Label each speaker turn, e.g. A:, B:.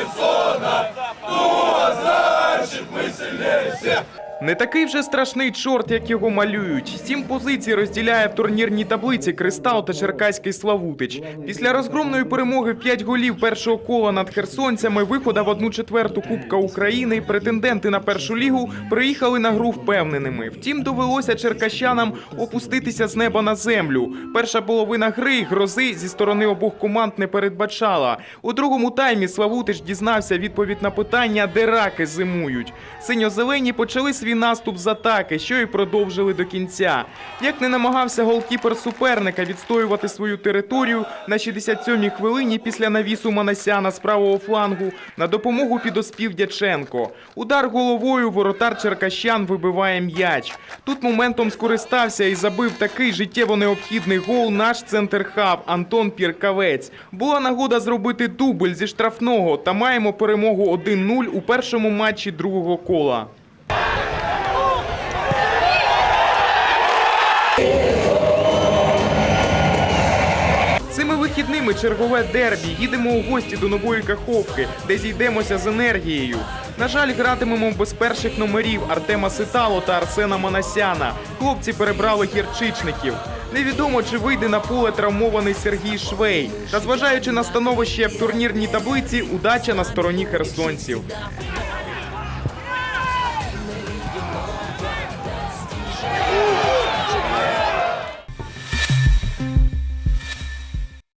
A: Херсона, ну а значит мы сильнее всех. Не такий вже страшний чорт, як його малюють. Сім позицій розділяє в турнірній таблиці Кристал та Черкаський Славутич. Після розгромної перемоги 5 голів першого кола над херсонцями, вихода в одну четверту Кубка України, претенденти на першу лігу приїхали на гру впевненими. Втім, довелося черкащанам опуститися з неба на землю. Перша половина гри грози зі сторони обох команд не передбачала. У другому таймі Славутич дізнався відповідь на питання, де раки зимують. Синьо-зелені почали свій наступ з атаки, що і продовжили до кінця. Як не намагався голкіпер суперника відстоювати свою територію на 67-й хвилині після навісу Манасяна з правого флангу на допомогу підоспів Дяченко. Удар головою воротар Черкащан вибиває м'яч. Тут моментом скористався і забив такий життєво необхідний гол наш центр-хаб Антон Піркавець. Була нагода зробити дубль зі штрафного та маємо перемогу 1-0 у першому матчі другого кола. Цими вихідними чергове дербі. Їдемо у гості до нової каховки, де зійдемося з енергією. На жаль, гратимемо без перших номерів Артема Ситало та Арсена Манасяна. Хлопці перебрали гірчичників. Невідомо, чи вийде на поле травмований Сергій Швей. Та зважаючи на становище в турнірній таблиці, удача на стороні херсонців.